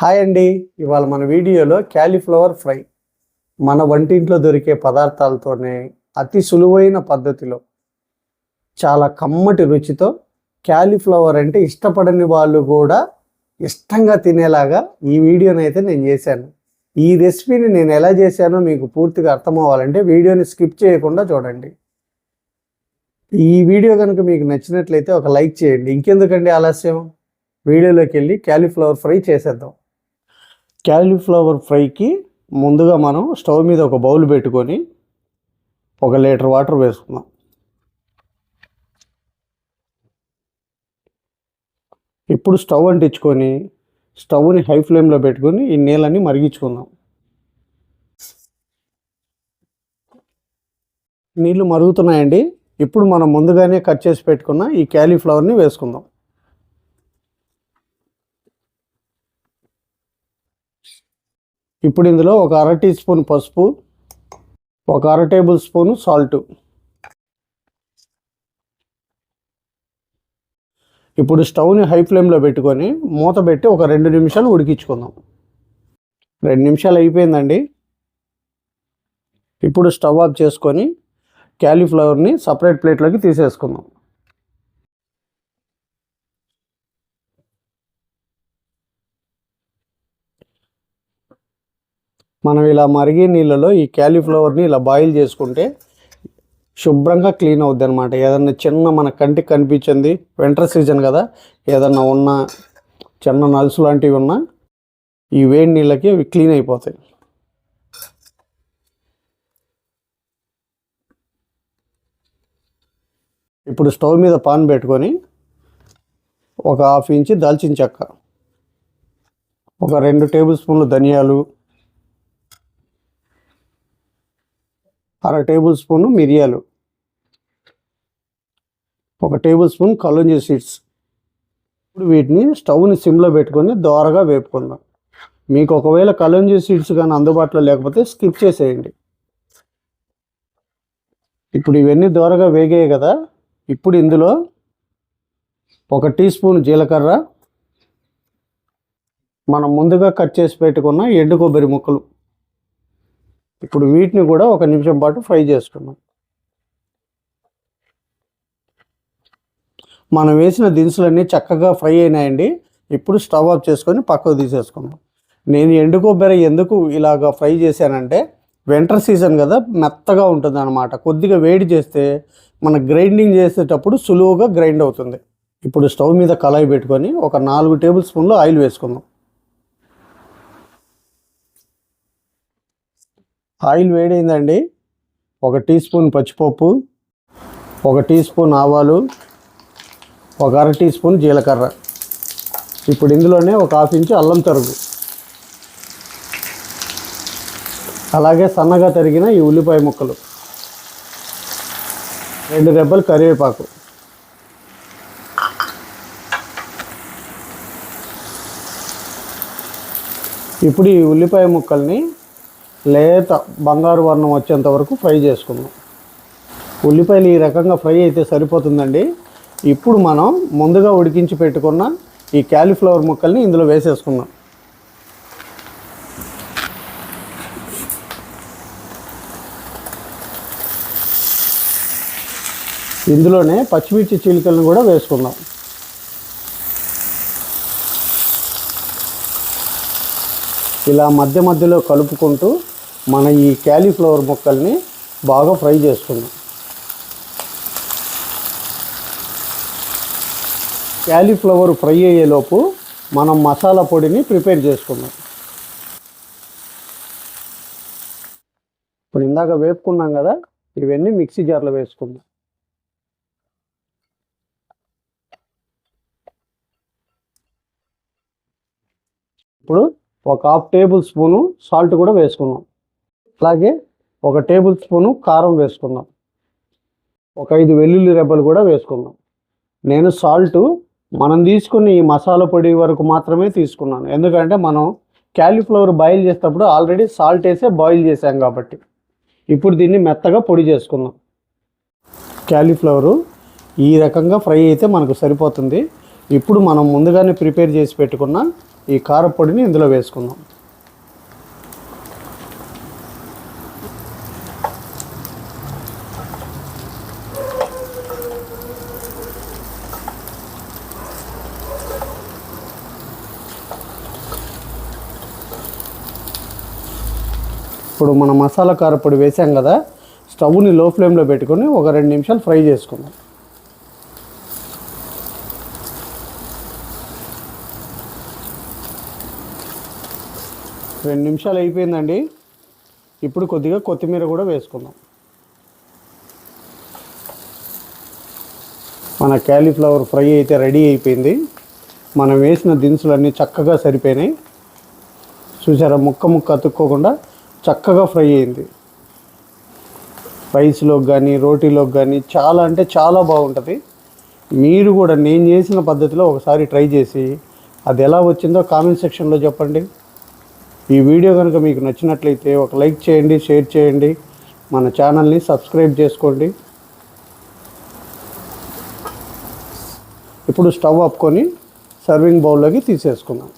Hi అండి. ఇవాళ మన వీడియోలో క్యాలీఫ్లవర్ ఫ్రై. మన వంటింట్లో దొరికే పదార్థాలతోనే అతి సులువైన పద్ధతిలో చాలా కమ్మటి రుచితో క్యాలీఫ్లవర్ అంటే ఇష్టపడని వాళ్ళు కూడా ఇష్టంగా తినేలాగా ఈ వీడియోని అయితే నేను చేశాను. ఈ రెసిపీని నేను ఎలా చేశానో మీకు పూర్తిగా అర్థం అవ్వాలంటే వీడియోని స్కిప్ చేయకుండా చూడండి. ఈ వీడియో కనుక మీకు నచ్చినట్లయితే ఒక లైక్ చేయండి. ఇంకెందుకండి ఆలస్యం? వీడియోలోకి వెళ్ళి క్యాలీఫ్లవర్ ఫ్రై చేసేద్దాం. క్యాలీఫ్లవర్ ఫ్రైకి ముందుగా మనం స్టవ్ మీద ఒక బౌల్ పెట్టుకొని ఒక లీటర్ వాటర్ వేసుకుందాం. ఇప్పుడు స్టవ్ అంటించుకొని స్టవ్ని హై ఫ్లేమ్లో పెట్టుకొని ఈ నీళ్ళని మరిగించుకుందాం. నీళ్ళు మరుగుతున్నాయండి. ఇప్పుడు మనం ముందుగానే కట్ చేసి పెట్టుకున్న ఈ క్యాలీఫ్లవర్ని వేసుకుందాం. ఇప్పుడు ఇందులో ఒక అర టీ స్పూన్ పసుపు ఒక అర టేబుల్ స్పూన్ సాల్ట్. ఇప్పుడు స్టవ్ని హై ఫ్లేమ్లో పెట్టుకొని మూత పెట్టి ఒక రెండు నిమిషాలు ఉడికించుకుందాం. రెండు నిమిషాలు అయిపోయిందండి. ఇప్పుడు స్టవ్ ఆఫ్ చేసుకొని క్యాలీఫ్లవర్ని సపరేట్ ప్లేట్లోకి తీసేసుకుందాం. మనం ఇలా మరిగే నీళ్ళలో ఈ క్యాలీఫ్లవర్ని ఇలా బాయిల్ చేసుకుంటే శుభ్రంగా క్లీన్ అవుద్ది అనమాట ఏదన్నా చిన్న మన కంటికి కనిపించింది వింటర్ సీజన్ కదా ఏదన్నా ఉన్న చిన్న నలుసు లాంటివి ఉన్నా ఈ వేడి నీళ్ళకి అవి క్లీన్ అయిపోతాయి. ఇప్పుడు స్టవ్ మీద పాన్ పెట్టుకొని ఒక హాఫ్ ఇంచి దాల్చిన చెక్క ఒక రెండు టేబుల్ స్పూన్లు ధనియాలు అర టేబుల్ స్పూన్ మిరియాలు. ఒక టేబుల్ స్పూన్ కలుంజీ సీడ్స్. ఇప్పుడు వీటిని స్టవ్ని సిమ్లో పెట్టుకొని దోరగా వేపుకుందాం. మీకు ఒకవేళ కలుంజీ సీడ్స్ కానీ అందుబాటులో లేకపోతే స్కిప్ చేసేయండి. ఇప్పుడు ఇవన్నీ దోరగా వేగాయి కదా. ఇప్పుడు ఇందులో ఒక టీ స్పూన్ జీలకర్ర. మనం ముందుగా కట్ చేసి పెట్టుకున్న ఎండు కొబ్బరి ముక్కలు. ఇప్పుడు వీటిని కూడా ఒక నిమిషం పాటు ఫ్రై చేసుకున్నాం మనం వేసిన దినుసులన్నీ చక్కగా ఫ్రై అయినాయండి. ఇప్పుడు స్టవ్ ఆఫ్ చేసుకొని పక్కకు తీసేసుకున్నాం నేను ఎండు కొబ్బరి ఎందుకు ఇలాగ ఫ్రై చేశానంటే వింటర్ సీజన్ కదా మెత్తగా ఉంటుంది అనమాట కొద్దిగా వేడి చేస్తే మన గ్రైండింగ్ చేసేటప్పుడు సులువుగా గ్రైండ్ అవుతుంది. ఇప్పుడు స్టవ్ మీద కళాయి పెట్టుకొని ఒక నాలుగు టేబుల్ స్పూన్లు ఆయిల్ వేసుకుందాం. ఆయిల్ వేడైందండి. ఒక టీ స్పూన్ పచ్చిపప్పు ఒక టీ స్పూన్ ఆవాలు ఒక అర టీ స్పూన్ జీలకర్ర. ఇప్పుడు ఇందులోనే ఒక హాఫ్ ఇంచు అల్లం తరుగు. అలాగే సన్నగా తరిగిన ఈ ఉల్లిపాయ ముక్కలు. రెండు రెబ్బలు కరివేపాకు. ఇప్పుడు ఈ ఉల్లిపాయ ముక్కల్ని లేత బంగారు వర్ణం వచ్చేంత వరకు ఫ్రై చేసుకుందాం. ఉల్లిపాయలు ఈ రకంగా ఫ్రై అయితే సరిపోతుందండి. ఇప్పుడు మనం ముందుగా ఉడికించి పెట్టుకున్న ఈ క్యాలీఫ్లవర్ ముక్కల్ని ఇందులో వేసేసుకుందాం. ఇందులోనే పచ్చిమిర్చి చీలికలను కూడా వేసుకుందాం. ఇలా మధ్య మధ్యలో కలుపుకుంటూ మన ఈ క్యాలీఫ్లవర్ ముక్కల్ని బాగా ఫ్రై చేసుకుందాం. క్యాలీఫ్లవర్ ఫ్రై అయ్యేలోపు మనం మసాలా పొడిని ప్రిపేర్ చేసుకుందాం. ఇప్పుడు ఇందాక వేపుకున్నాం కదా ఇవన్నీ మిక్సీ జార్లో వేసుకుందాం. ఇప్పుడు ఒక హాఫ్ టేబుల్ స్పూను సాల్ట్ కూడా వేసుకుందాం అలాగే ఒక టేబుల్ స్పూను కారం వేసుకుందాం ఒక ఐదు వెల్లుల్లి రెబ్బలు కూడా వేసుకుందాం నేను సాల్ట్ మనం తీసుకున్న ఈ మసాలా పొడి వరకు మాత్రమే తీసుకున్నాను. ఎందుకంటే మనం క్యాలీఫ్లవర్ బాయిల్ చేసేటప్పుడు ఆల్రెడీ సాల్ట్ వేసే బాయిల్ చేసాం కాబట్టి. ఇప్పుడు దీన్ని మెత్తగా పొడి చేసుకుందాం. క్యాలీఫ్లవరు ఈ రకంగా ఫ్రై అయితే మనకు సరిపోతుంది. ఇప్పుడు మనం ముందుగానే ప్రిపేర్ చేసి పెట్టుకున్న ఈ కారపొడిని ఇందులో వేసుకుందాం. ఇప్పుడు మన మసాలా కారపొడి వేసాం కదా స్టవ్ని లో ఫ్లేమ్లో పెట్టుకొని ఒక రెండు నిమిషాలు ఫ్రై చేసుకుందాం. రెండు నిమిషాలు అయిపోయిందండి. ఇప్పుడు కొద్దిగా కొత్తిమీర కూడా వేసుకుందాం. మన క్యాలీఫ్లవర్ ఫ్రై అయితే రెడీ అయిపోయింది. మనం వేసిన దినుసులన్నీ చక్కగా సరిపోయినాయి. చూసారా ముక్క ముక్క అతుక్కోకుండా చక్కగా ఫ్రై అయింది. రైస్లోకి కానీ రోటీలోకి కానీ చాలా అంటే చాలా బాగుంటుంది. మీరు కూడా నేను చేసిన పద్ధతిలో ఒకసారి ట్రై చేసి అది ఎలా వచ్చిందో కామెంట్ సెక్షన్లో చెప్పండి. ఈ వీడియో కనుక మీకు నచ్చినట్లయితే ఒక లైక్ చేయండి షేర్ చేయండి. మన ఛానల్ని సబ్స్క్రైబ్ చేసుకోండి. ఇప్పుడు స్టవ్ ఆపుకొని సర్వింగ్ బౌల్లోకి తీసేసుకుందాం.